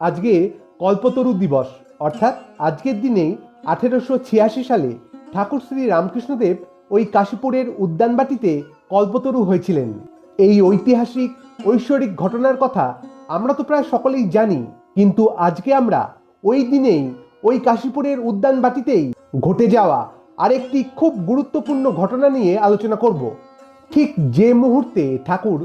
আজকে কল্পতরু দিবস। অর্থাৎ আজকের দিনেই আঠেরোশো ছিয়াশি সালে ঠাকুর শ্রী রামকৃষ্ণদেব ওই কাশীপুরের উদ্যানবাটিতে কল্পতরু হয়েছিলেন। এই ঐতিহাসিক, ঐশ্বরিক ঘটনার কথা আমরা তো প্রায় সকলেই জানি, কিন্তু আজকে আমরা ওই দিনেই, ওই কাশীপুরের উদ্যানবাটিতেই ঘটে যাওয়া আরেকটি খুব গুরুত্বপূর্ণ ঘটনা নিয়ে আলোচনা করব। ঠিক যে মুহূর্তে ঠাকুর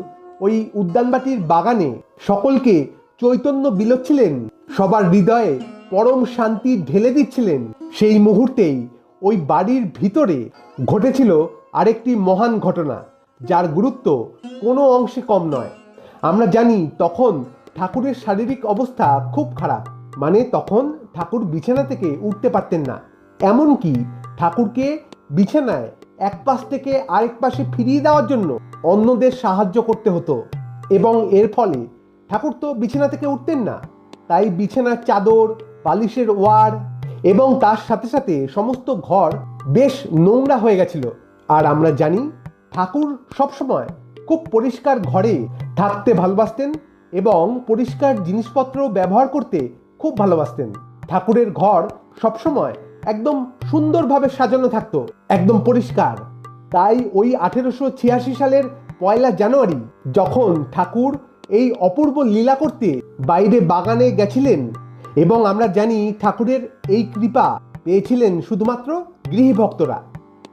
ওই উদ্যানবাটির বাগানে সকলকে চৈতন্য বিলোচ্ছিলেন সবার হৃদয়ে পরম শান্তি ঢেলে দিচ্ছিলেন। সেই মুহূর্তেই ওই বাড়ির ভিতরে ঘটেছিল আরেকটি মহান ঘটনা, যার গুরুত্ব কোনো অংশে কম নয়। আমরা জানি তখন ঠাকুরের শারীরিক অবস্থা খুব খারাপ মানে তখন ঠাকুর বিছানা থেকে উঠতে পারতেন না। এমনকি ঠাকুরকে বিছানায় এক পাশ থেকে আরেক পাশে ফিরিয়ে দেওয়ার জন্য অন্যদের সাহায্য করতে হতো। এবং এর ফলে ঠাকুর তো বিছানা থেকে উঠতেন না। তাই বিছানার চাদর, বালিশের ওয়ার এবং তার সাথে সাথে সমস্ত ঘর বেশ নোংরা হয়ে গেছিল। আর আমরা জানি, ঠাকুর সবসময় খুব পরিষ্কার ঘরে থাকতে ভালোবাসতেন এবং পরিষ্কার জিনিসপত্র ব্যবহার করতে খুব ভালোবাসতেন। ঠাকুরের ঘর সবসময় একদম সুন্দরভাবে সাজানো থাকতো, একদম পরিষ্কার। তাই ওই আঠেরোশো ছিয়াশি সালের পয়লা জানুয়ারি, যখন ঠাকুর এই অপূর্ব লীলা করতে বাইরে বাগানে গেছিলেন এবং আমরা জানি ঠাকুরের এই কৃপা পেয়েছিলেন শুধুমাত্র গৃহী ভক্তরা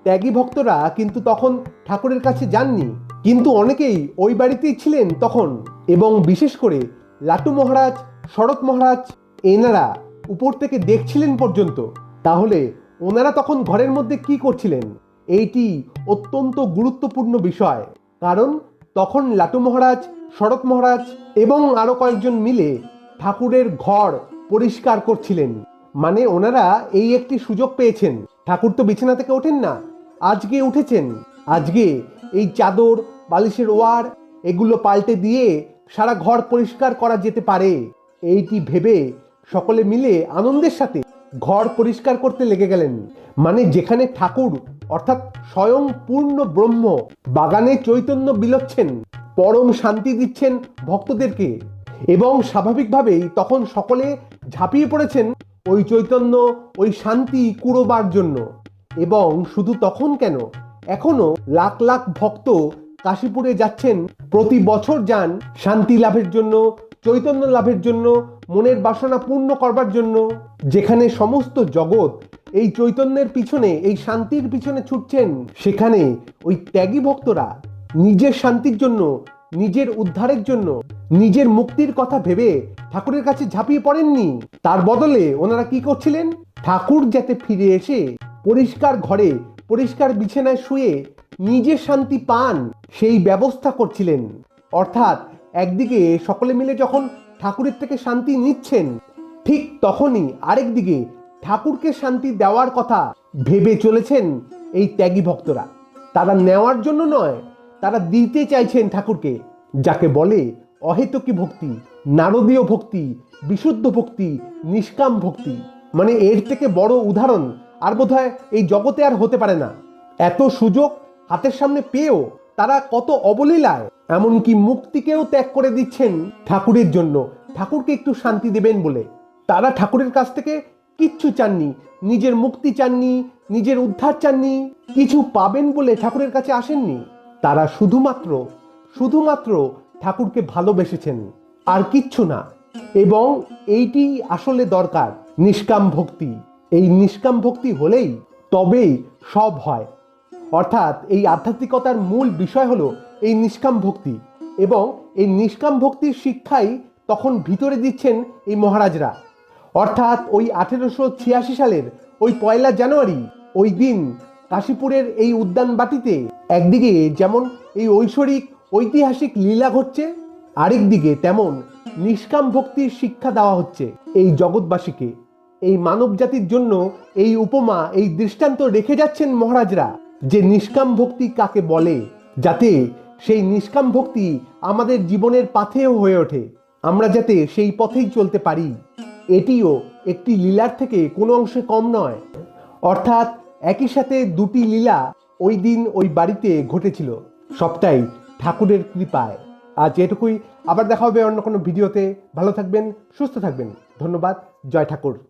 ত্যাগী ভক্তরা কিন্তু তখন ঠাকুরের কাছে যাননি। কিন্তু অনেকেই ওই বাড়িতেই ছিলেন তখন এবং বিশেষ করে লাটু মহারাজ, শরৎ মহারাজ এনারা উপর থেকে দেখছিলেন পর্যন্ত। তাহলে ওনারা তখন ঘরের মধ্যে কি করছিলেন? এইটি অত্যন্ত গুরুত্বপূর্ণ বিষয়। কারণ তখন লাটু মহারাজ শরৎ মহারাজ এবং আরও কয়েকজন মিলে ঠাকুরের ঘর পরিষ্কার করছিলেন। মানে ওনারা এই একটি সুযোগ পেয়েছেন। ঠাকুর তো বিছানা থেকে ওঠেন না, আজকে উঠেছেন। আজকে এই চাদর, বালিশের ওয়ার, এগুলো পাল্টে দিয়ে সারা ঘর পরিষ্কার করা যেতে পারে। এইটি ভেবে সকলে মিলে আনন্দের সাথে ঘর পরিষ্কার করতে লেগে গেলেন। মানে যেখানে ঠাকুর অর্থাৎ স্বয়ং পূর্ণ ব্রহ্ম বাগানে চৈতন্য বিলোচ্ছেন পরম শান্তি দিচ্ছেন ভক্তদেরকে এবং স্বাভাবিকভাবেই তখন সকলে ঝাঁপিয়ে পড়েছেন ওই চৈতন্য, ওই শান্তি কুড়োবার জন্য। এবং শুধু তখন কেন এখনও লাখ লাখ ভক্ত কাশীপুরে যাচ্ছেন। প্রতি বছর যান শান্তি লাভের জন্য, চৈতন্য লাভের জন্য, মনের বাসনা পূর্ণ করবার জন্য। যেখানে সমস্ত জগৎ এই চৈতন্যের পিছনে, এই শান্তির পিছনে ছুটছেন, সেখানে ওই ত্যাগী ভক্তরা নিজের শান্তির জন্য, নিজের উদ্ধারের জন্য, নিজের মুক্তির কথা ভেবে ঠাকুরের কাছে ঝাঁপিয়ে পড়েননি। তার বদলে ওনারা কি করছিলেন? ঠাকুর যাতে ফিরে এসে পরিষ্কার ঘরে, পরিষ্কার বিছানায় শুয়ে নিজের শান্তি পান, সেই ব্যবস্থা করছিলেন। অর্থাৎ একদিকে সকলে মিলে যখন ঠাকুরের থেকে শান্তি নিচ্ছেন, ঠিক তখনই আরেকদিকে ঠাকুরকে শান্তি দেওয়ার কথা ভেবে চলেছেন এই ত্যাগী ভক্তরা। তারা নেওয়ার জন্য নয় তারা দিতে চাইছেন ঠাকুরকে, যাকে বলে অহেতুকী ভক্তি, নারদীয় ভক্তি, বিশুদ্ধ ভক্তি, নিষ্কাম ভক্তি। মানে এর থেকে বড় উদাহরণ আর বোধহয় এই জগতে আর হতে পারে না। এত সুযোগ হাতের সামনে পেয়েও তারা কত অবলীলায়, এমনকি মুক্তিকেও ত্যাগ করে দিচ্ছেন ঠাকুরের জন্য। ঠাকুরকে একটু শান্তি দেবেন বলে। তারা ঠাকুরের কাছ থেকে কিচ্ছু চাননি, নিজের মুক্তি চাননি, নিজের উদ্ধার চাননি, কিছু পাবেন বলে ঠাকুরের কাছে আসেননি। তারা শুধুমাত্র শুধুমাত্র ঠাকুরকে ভালোবেসেছেন, আর কিচ্ছু না। এবং এইটি আসলে দরকার, নিষ্কাম ভক্তি। এই নিষ্কাম ভক্তি হলেই তবেই সব হয়। অর্থাৎ এই আধ্যাত্মিকতার মূল বিষয় হলো এই নিষ্কাম ভক্তি। এবং এই নিষ্কাম ভক্তির শিক্ষাই তখন ভিতরে দিচ্ছেন এই মহারাজরা। অর্থাৎ ওই আঠেরোশো ছিয়াশি সালের ওই পয়লা জানুয়ারি, ওই দিন কাশীপুরের এই উদ্যান বাটিতে একদিকে যেমন এই ঐশ্বরিক, ঐতিহাসিক লীলা ঘটছে, আরেক দিকে তেমন নিষ্কাম ভক্তির শিক্ষা দেওয়া হচ্ছে এই জগৎবাসীকে। এই মানব জাতির জন্য এই উপমা, এই দৃষ্টান্ত রেখে যাচ্ছেন মহারাজরা যে নিষ্কাম ভক্তি কাকে বলে, যাতে সেই নিষ্কাম ভক্তি আমাদের জীবনের পাথেও হয়ে ওঠে। আমরা যাতে সেই পথেই চলতে পারি। এটিও একটি লীলার থেকে কোনো অংশে কম নয়। অর্থাৎ একই সাথে দুটি লীলা ওই দিন ওই বাড়িতে ঘটেছিল। সবটাই ঠাকুরের কৃপায়। আজ এটুকুই। আবার দেখা হবে অন্য কোনো ভিডিওতে। ভালো থাকবেন, সুস্থ থাকবেন। ধন্যবাদ। জয় ঠাকুর।